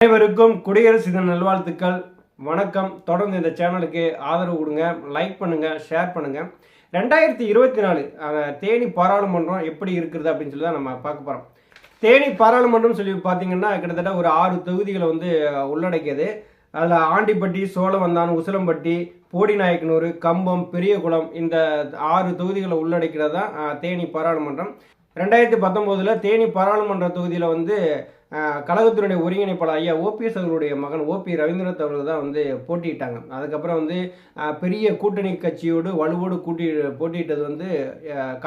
அனைவருக்கும் குடியரசு தின நல்வாழ்த்துக்கள். வணக்கம். தொடர்ந்து இந்த சேனலுக்கு ஆதரவு கொடுங்க. லைக் பண்ணுங்க ஷேர் பண்ணுங்க. ரெண்டாயிரத்தி இருபத்தி நாலு தேனி பாராளுமன்றம் எப்படி இருக்கிறது அப்படின்னு சொல்லி தான் நம்ம பார்க்க போகிறோம் தேனி பாராளுமன்றம் சொல்லி பார்த்தீங்கன்னா கிட்டத்தட்ட ஒரு ஆறு தொகுதிகளை வந்து உள்ளடக்கியது. அதில் ஆண்டிப்பட்டி சோழவந்தான் உசிலம்பட்டி போடிநாயக்கனூர் கம்பம் பெரியகுளம் இந்த ஆறு தொகுதிகளை உள்ளடக்கிறது தான் தேனி பாராளுமன்றம். ரெண்டாயிரத்தி பத்தொம்போதில் தேனி பாராளுமன்ற தொகுதியில் வந்து கழகத்தினுடைய ஒருங்கிணைப்பாளர் ஐயா ஓபிஎஸ் அவர்களுடைய மகன் ஓபி ரவீந்திரநாத் அவர்கள் தான் வந்து போட்டியிட்டாங்க. அதுக்கப்புறம் வந்து பெரிய கூட்டணி கட்சியோடு வலுவோடு கூட்டி போட்டியிட்டது வந்து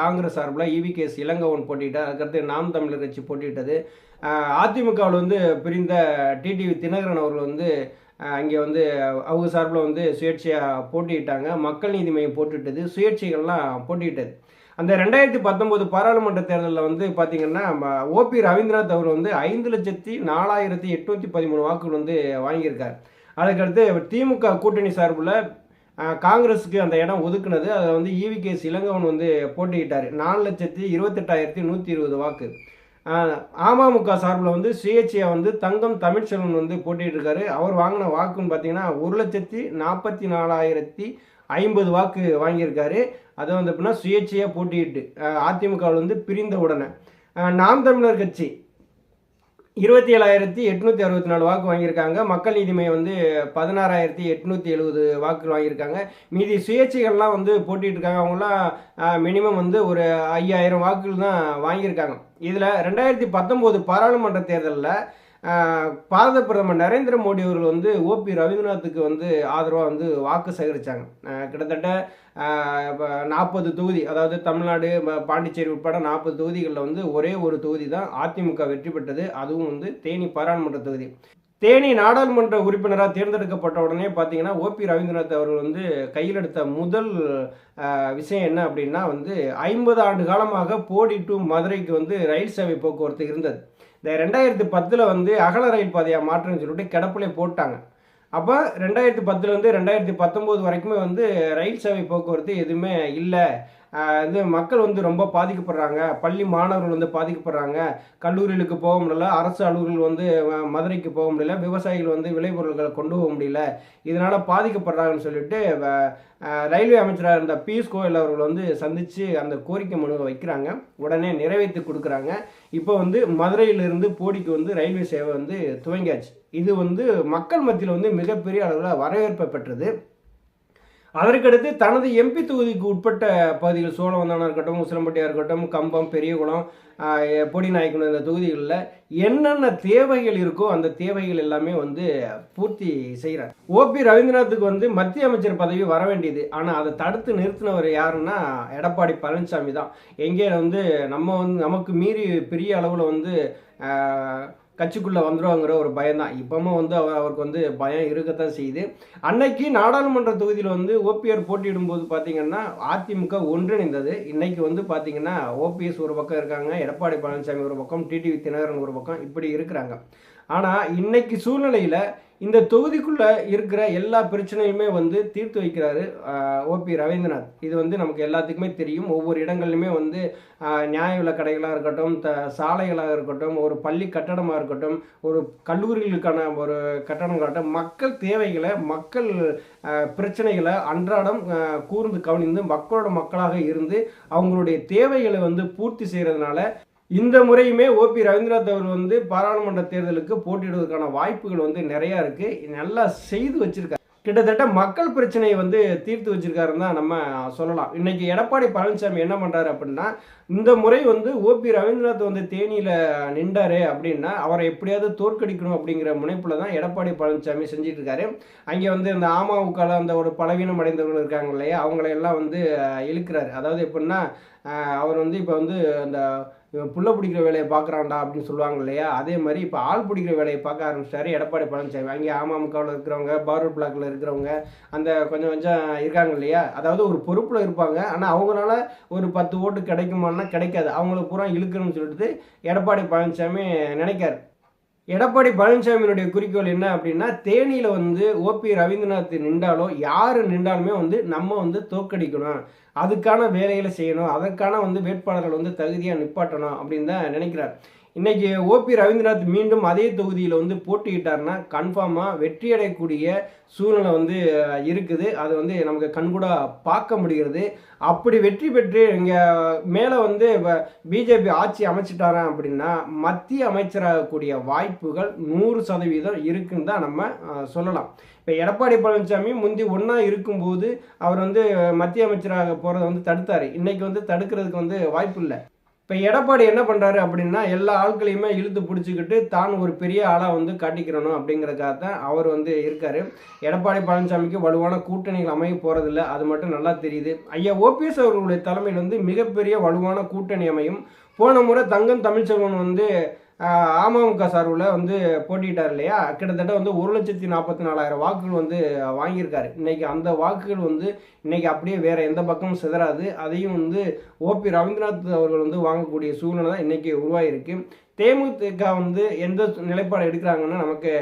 காங்கிரஸ் சார்பில் இவி கேஸ் இளங்கவன் போட்டியிட்டார். அதுக்கடுத்து நாம் தமிழர் கட்சி போட்டியிட்டது. அதிமுகவில் வந்து பிரிந்த டிடிவி தினகரன் அவர்கள் வந்து அங்கே வந்து அவங்க சார்பில் வந்து சுயேட்சையாக போட்டியிட்டாங்க. மக்கள் நீதி மையம் போட்டியிட்டது சுயேட்சைகள்லாம் போட்டியிட்டது அந்த ரெண்டாயிரத்தி பத்தொம்போது பாராளுமன்ற தேர்தலில் வந்து பார்த்தீங்கன்னா ஓபி ரவீந்திரநாத் அவர் வந்து ஐந்து லட்சத்தி நாலாயிரத்தி எட்நூற்றி பதிமூணு வாக்குகள் வந்து வாங்கியிருக்கார். அதுக்கடுத்து திமுக கூட்டணி சார்பில் காங்கிரஸுக்கு அந்த இடம் ஒதுக்குனது. அதில் வந்து ஈவி கே இளங்கவன் வந்து போட்டியிட்டார். நாலு லட்சத்தி இருபத்தெட்டாயிரத்தி நூற்றி இருபது வாக்கு. அமமுக சார்பில் வந்து சுயேட்சையா வந்து தங்கம் தமிழ்ச்செல்வன் வந்து போட்டிட்டு இருக்காரு அவர் வாங்கின வாக்குன்னு பார்த்தீங்கன்னா ஒரு லட்சத்தி நாற்பத்தி நாலாயிரத்தி ஐம்பது வாக்கு வாங்கியிருக்காரு. அதை வந்து எப்படின்னா சுயேட்சையாக போட்டியிட்டு அதிமுகவில் வந்து பிரிந்த உடனே. நாம் தமிழர் கட்சி இருபத்தி ஏழாயிரத்தி எட்நூற்றி அறுபத்தி நாலு வாக்கு வாங்கியிருக்காங்க. மக்கள் நீதி வந்து பதினாறாயிரத்தி எட்நூற்றி எழுபது வாக்குகள் வாங்கியிருக்காங்க. மீதி சுயேட்சைகள்லாம் வந்து போட்டிட்டு இருக்காங்க அவங்களாம் மினிமம் வந்து ஒரு ஐயாயிரம் வாக்குகள் தான் வாங்கியிருக்காங்க. இதில் ரெண்டாயிரத்தி பத்தொம்போது பாராளுமன்ற தேர்தலில் பாரத பிரதமர் நரேந்திர மோடி அவர்கள் வந்து ஓபி ரவீந்திரநாத்துக்கு வந்து ஆதரவாக வந்து வாக்கு சேகரித்தாங்க கிட்டத்தட்ட நாற்பது தொகுதி அதாவது தமிழ்நாடு பாண்டிச்சேரி உட்பட நாற்பது தொகுதிகளில் வந்து ஒரே ஒரு தொகுதி தான் அதிமுக வெற்றி பெற்றது. அதுவும் வந்து தேனி பாராளுமன்ற தொகுதி. தேனி நாடாளுமன்ற உறுப்பினராக தேர்ந்தெடுக்கப்பட்ட உடனே பார்த்தீங்கன்னா ஓபி ரவீந்திரநாத் அவர்கள் வந்து கையில் எடுத்த முதல் விஷயம் என்ன அப்படின்னா வந்து ஐம்பது ஆண்டு காலமாக போடி டு மதுரைக்கு வந்து ரயில் சேவை போக்குவரத்து இருந்தது. இந்த ரெண்டாயிரத்தி பத்தில் வந்து அகல ரயில் பாதையாக மாற்றம்னு சொல்லிட்டு கிடப்பிலே போட்டாங்க. அப்போ ரெண்டாயிரத்தி பத்துலேருந்து ரெண்டாயிரத்தி பத்தொம்போது வரைக்குமே வந்து ரயில் சேவை போக்குவரத்து எதுவுமே இல்லை. இது மக்கள் வந்து ரொம்ப பாதிக்கப்படுறாங்க. பள்ளி மாணவர்கள் வந்து பாதிக்கப்படுறாங்க. கல்லூரிகளுக்கு போக முடியல. அரசு அலுவலர்கள் வந்து மதுரைக்கு போக முடியல. விவசாயிகள் வந்து விளைபொருட்களை கொண்டு போக முடியல. இதனால் பாதிக்கப்படுறாங்கன்னு சொல்லிட்டு ரயில்வே அமைச்சராக இருந்த பியூஷ் கோயல் அவர்கள் வந்து சந்தித்து அந்த கோரிக்கை மனுவை வைக்கிறாங்க. உடனே நிறைவேற்றி கொடுக்குறாங்க. இப்போ வந்து மதுரையிலிருந்து போடிக்கு வந்து ரயில்வே சேவை வந்து துவங்கியாச்சு. இது வந்து மக்கள் மத்தியில் வந்து மிகப்பெரிய அளவில் வரவேற்பை பெற்றது. அதற்கடுத்து தனது எம்பி தொகுதிக்கு உட்பட்ட பகுதிகள் சோழவந்தானா இருக்கட்டும் உசிலம்பட்டியாக இருக்கட்டும் கம்பம் பெரியகுளம் பொடி பொடிநாயக்கனூர் இந்த தொகுதிகளில் என்னென்ன தேவைகள் இருக்கோ அந்த தேவைகள் எல்லாமே வந்து பூர்த்தி செய்கிறார். ஓபி ரவீந்திரநாத்துக்கு வந்து மத்திய அமைச்சர் பதவி வர வேண்டியது. ஆனால் அதை தடுத்து நிறுத்தினவர் யாருன்னா எடப்பாடி பழனிசாமி தான். எங்கே வந்து நம்ம வந்து நமக்கு மீறி பெரிய அளவில் வந்து கட்சிக்குள்ளே வந்துருவாங்கிற ஒரு பயம்தான். இப்பவும் வந்து அவர் அவருக்கு வந்து பயம் இருக்கத்தான் செய்யுது. அன்னைக்கு நாடாளுமன்ற தொகுதியில் வந்து ஓபிஆர் போட்டியிடும்போது பார்த்தீங்கன்னா அதிமுக ஒன்றிணைந்தது. இன்னைக்கு வந்து பார்த்தீங்கன்னா ஓபிஎஸ் ஒரு பக்கம் இருக்காங்க எடப்பாடி பழனிசாமி ஒரு பக்கம் டிடிவி தினகரன் ஒரு பக்கம் இப்படி இருக்கிறாங்க. ஆனால் இன்னைக்கு சூழ்நிலையில் இந்த தொகுதிக்குள்ளே இருக்கிற எல்லா பிரச்சனையுமே வந்து தீர்த்து வைக்கிறாரு ஓபி ரவீந்திரநாத். இது வந்து நமக்கு எல்லாத்துக்குமே தெரியும். ஒவ்வொரு இடங்கள்லையுமே வந்து நியாய விலை கடைகளாக இருக்கட்டும் த சாலைகளாக இருக்கட்டும் ஒரு பள்ளி கட்டடமாக இருக்கட்டும் ஒரு கல்லூரிகளுக்கான ஒரு கட்டடம் மக்கள் தேவைகளை மக்கள் பிரச்சனைகளை அன்றாடம் கூர்ந்து கவனிந்து மக்களோட மக்களாக இருந்து அவங்களுடைய தேவைகளை வந்து பூர்த்தி செய்கிறதுனால இந்த முறையுமே ஓபி ரவீந்திரநாத் அவர் வந்து பாராளுமன்ற தேர்தலுக்கு போட்டியிடுவதற்கான வாய்ப்புகள் வந்து நிறையா இருக்கு. நல்லா செய்து வச்சிருக்காரு. கிட்டத்தட்ட மக்கள் பிரச்சனையை வந்து தீர்த்து வச்சிருக்காருன்னு தான் நம்ம சொல்லலாம். இன்னைக்கு எடப்பாடி பழனிசாமி என்ன பண்ணுறாரு அப்படின்னா இந்த முறை வந்து ஓபி ரவீந்திரநாத் வந்து தேனியில் நின்றாரு அப்படின்னா அவரை எப்படியாவது தோற்கடிக்கணும் அப்படிங்கிற முனைப்பில் தான் எடப்பாடி பழனிசாமி செஞ்சுட்டு இருக்காரு அங்கே வந்து இந்த அமமுகவில் அந்த ஒரு பலவீனம் அடைந்தவர்கள் இருக்காங்க இல்லையா அவங்களையெல்லாம் வந்து இழுக்கிறாரு. அதாவது எப்படின்னா அவர் வந்து இப்போ வந்து அந்த இவன் புள்ள பிடிக்கிற வேலையை பார்க்குறான்டா அப்படின்னு சொல்லுவாங்க இல்லையா? அதே மாதிரி இப்போ ஆள் பிடிக்கிற வேலையை பார்க்க ஆரம்பிச்சிட்டாரு. எடப்பாடி பழனிசாமி. அங்கே அமமுகவில் இருக்கிறவங்க பார்வர்ட் பிளாக்ல இருக்கிறவங்க அந்த கொஞ்சம் கொஞ்சம் இருக்காங்க இல்லையா? அதாவது ஒரு பொறுப்பில் இருப்பாங்க. ஆனால் அவங்களால ஒரு பத்து ஓட்டு கிடைக்குமான்னா கிடைக்காது. அவங்கள பூரா இழுக்கணும்னு சொல்லிட்டு எடப்பாடி பழனிசாமி நினைக்காரு. எடப்பாடி பழனிசாமியினுடைய குறிக்கோள் என்ன அப்படின்னா தேனியில் வந்து ஓபி ரவீந்திரநாத் நின்றாலோ யார் நின்றாலுமே வந்து நம்ம வந்து தோற்கடிக்கணும். அதுக்கான வேலைகளை செய்யணும். அதற்கான வந்து வேட்பாளர்கள் வந்து தகுதியாக நிப்பாட்டணும் அப்படின்னு தான் நினைக்கிறார். இன்றைக்கி ஓபி ரவீந்திரநாத் மீண்டும் அதே தொகுதியில் வந்து போட்டியிட்டார்னா கன்ஃபார்மாக வெற்றி அடையக்கூடிய சூழ்நிலை வந்து இருக்குது. அது வந்து நமக்கு கண்கூட பார்க்க முடிகிறது. அப்படி வெற்றி பெற்று இங்கே மேலே வந்து பிஜேபி ஆட்சி அமைச்சிட்டாரன் அப்படின்னா மத்திய அமைச்சராகக்கூடிய வாய்ப்புகள் நூறு சதவீதம் இருக்குன்னு தான் நம்ம சொல்லலாம். இப்போ எடப்பாடி பழனிசாமி முந்தி ஒன்றா இருக்கும்போது அவர் வந்து மத்திய அமைச்சராக போகிறத வந்து தடுத்தார். இன்றைக்கி வந்து தடுக்கிறதுக்கு வந்து வாய்ப்பு இல்லை. இப்போ எடப்பாடி என்ன பண்ணுறாரு அப்படின்னா எல்லா ஆட்களையுமே இழுத்து பிடிச்சிக்கிட்டு தான் ஒரு பெரிய ஆளாக வந்து காட்டிக்கிறணும் அப்படிங்கிறதுக்காக தான் அவர் வந்து இருக்கார். எடப்பாடி பழனிசாமிக்கு வலுவான கூட்டணிகள் அமைய போகிறதில்ல அது மட்டும் நல்லா தெரியுது. ஐயா ஓபிஎஸ் அவர்களுடைய தலைமையில் வந்து மிகப்பெரிய வலுவான கூட்டணி அமையும். போன முறை தங்கம் தமிழ்ச்செல்வன் வந்து அமமுக சார்பில் வந்து போட்டிட்டார் இல்லையா? கிட்டத்தட்ட வந்து ஒரு லட்சத்தி நாற்பத்தி நாலாயிரம் வாக்குகள் வந்து வாங்கியிருக்காரு. இன்றைக்கி அந்த வாக்குகள் வந்து இன்னைக்கு அப்படியே வேறு எந்த பக்கமும் சிதறாது. அதையும் வந்து ஓபி ரவீந்திரநாத் அவர்கள் வந்து வாங்கக்கூடிய சூழ்நிலை தான் இன்றைக்கி உருவாகிருக்கு தேமுதிக வந்து எந்த நிலைப்பாடு எடுக்கிறாங்கன்னு நமக்கு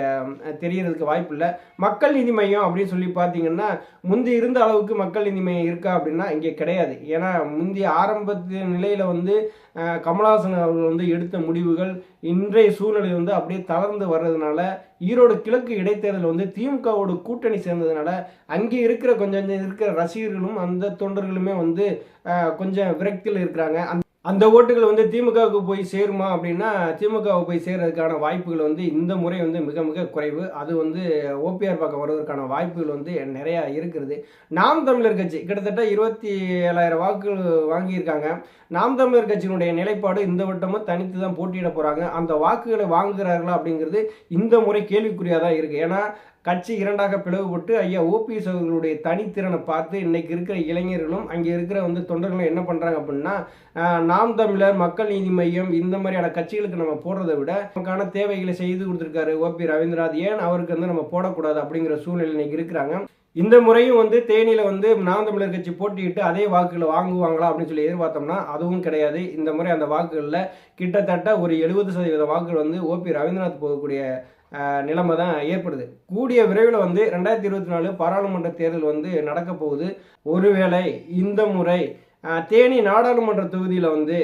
தெரியறதுக்கு வாய்ப்பு இல்லை மக்கள் நீதி மையம் அப்படின்னு சொல்லி பார்த்தீங்கன்னா முந்தி இருந்த அளவுக்கு மக்கள் நீதி மையம் இருக்கா அப்படின்னா இங்கே கிடையாது. ஏன்னா முந்தைய ஆரம்பத்து நிலையில் வந்து கமலஹாசன் அவர்கள் வந்து எடுத்த முடிவுகள் இன்றைய சூழ்நிலை வந்து அப்படியே தளர்ந்து வர்றதுனால ஈரோடு கிழக்கு இடைத்தேர்தல் வந்து திமுகவோட கூட்டணி சேர்ந்ததுனால அங்கே இருக்கிற கொஞ்சம் கொஞ்சம் இருக்கிற ரசிகர்களும் அந்த தொண்டர்களுமே வந்து கொஞ்சம் விரக்தியில் இருக்கிறாங்க. அந்த ஓட்டுகள் வந்து திமுகவுக்கு போய் சேருமா அப்படின்னா திமுகவுக்கு போய் சேர்றதுக்கான வாய்ப்புகள் வந்து இந்த முறை வந்து மிக மிக குறைவு. அது வந்து ஓபிஆர் பக்கம் வருவதற்கான வாய்ப்புகள் வந்து நிறையா இருக்கிறது. நாம் தமிழர் கட்சி கிட்டத்தட்ட இருபத்தி ஏழாயிரம் வாக்குகள் வாங்கியிருக்காங்க. நாம் தமிழர் கட்சியினுடைய நிலைப்பாடு இந்த வட்டமும் தனித்து தான் போட்டியிட போகிறாங்க அந்த வாக்குகளை வாங்குகிறார்களா அப்படிங்கிறது இந்த முறை கேள்விக்குறியாக தான் இருக்குது ஏன்னா கட்சி இரண்டாக பிளவுபட்டு ஐயா ஓபிஎஸ் அவர்களுடைய தனித்திறனை பார்த்து இன்னைக்கு இருக்கிற இளைஞர்களும் அங்கே இருக்கிற வந்து தொண்டர்களும் என்ன பண்ணுறாங்க அப்படின்னா நாம் தமிழர் மக்கள் நீதி மையம் இந்த மாதிரியான கட்சிகளுக்கு நம்ம போடுறதை விட நமக்கான தேவைகளை செய்து கொடுத்துருக்காரு ஓபி ரவீந்திரநாத். ஏன் அவருக்கு வந்து நம்ம போடக்கூடாது அப்படிங்கிற சூழ்நிலை இன்னைக்கு இருக்கிறாங்க. இந்த முறையும் வந்து தேனியில் வந்து நாம் தமிழர் கட்சி போட்டியிட்டு அதே வாக்குகளை வாங்குவாங்களா அப்படின்னு சொல்லி எதிர்பார்த்தோம்னா அதுவும் கிடையாது. இந்த முறை அந்த வாக்குகளில் கிட்டத்தட்ட ஒரு எழுபது சதவீத வாக்குகள் வந்து ஓபி ரவீந்திரநாத் போகக்கூடிய நிலைமை தான் ஏற்படுது. கூடிய விரைவில் வந்து ரெண்டாயிரத்தி இருபத்தி நாலு பாராளுமன்ற தேர்தல் வந்து நடக்க போகுது. ஒருவேளை இந்த முறை தேனி நாடாளுமன்ற தொகுதியில் வந்து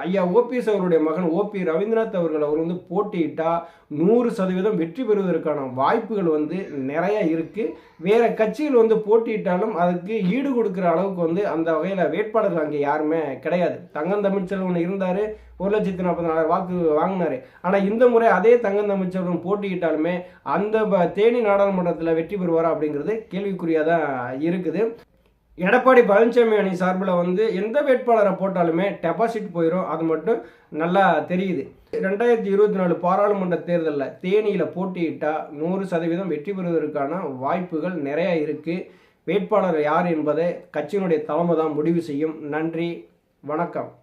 ஐயா ஓபிஎஸ் அவருடைய மகன் ஓபி ரவீந்திரநாத் அவர்கள் அவர் வந்து போட்டியிட்டால் நூறு சதவீதம் வெற்றி பெறுவதற்கான வாய்ப்புகள் வந்து நிறையா இருக்குது வேறு கட்சிகள் வந்து போட்டியிட்டாலும் அதுக்கு ஈடு கொடுக்குற அளவுக்கு வந்து அந்த வகையில் வேட்பாளர்கள் அங்கே யாருமே கிடையாது. தங்கம் தமிழ்ச்செல்வன் இருந்தார் ஒரு லட்சத்தி நாற்பத்தி நாலாயிரம் வாக்கு வாங்கினாரு. ஆனால் இந்த முறை அதே தங்கம் தமிழ்ச்செல்வன் போட்டியிட்டாலுமே அந்த ப- தேனி நாடாளுமன்றத்தில் வெற்றி பெறுவாரா அப்படிங்கிறது கேள்விக்குறியாக தான் இருக்குது. எடப்பாடி பழனிசாமி அணி சார்பில் வந்து எந்த வேட்பாளரை போட்டாலுமே டெபாசிட் போயிடும் அது மட்டும் நல்லா தெரியுது. ரெண்டாயிரத்தி இருபத்தி நாலு பாராளுமன்ற தேர்தலில் தேனியில் போட்டியிட்டா நூறு சதவீதம் வெற்றி பெறுவதற்கான வாய்ப்புகள் நிறையா இருக்குது வேட்பாளர் யார் என்பதை கட்சியினுடைய தலைமை தான் முடிவு செய்யும். நன்றி. வணக்கம்.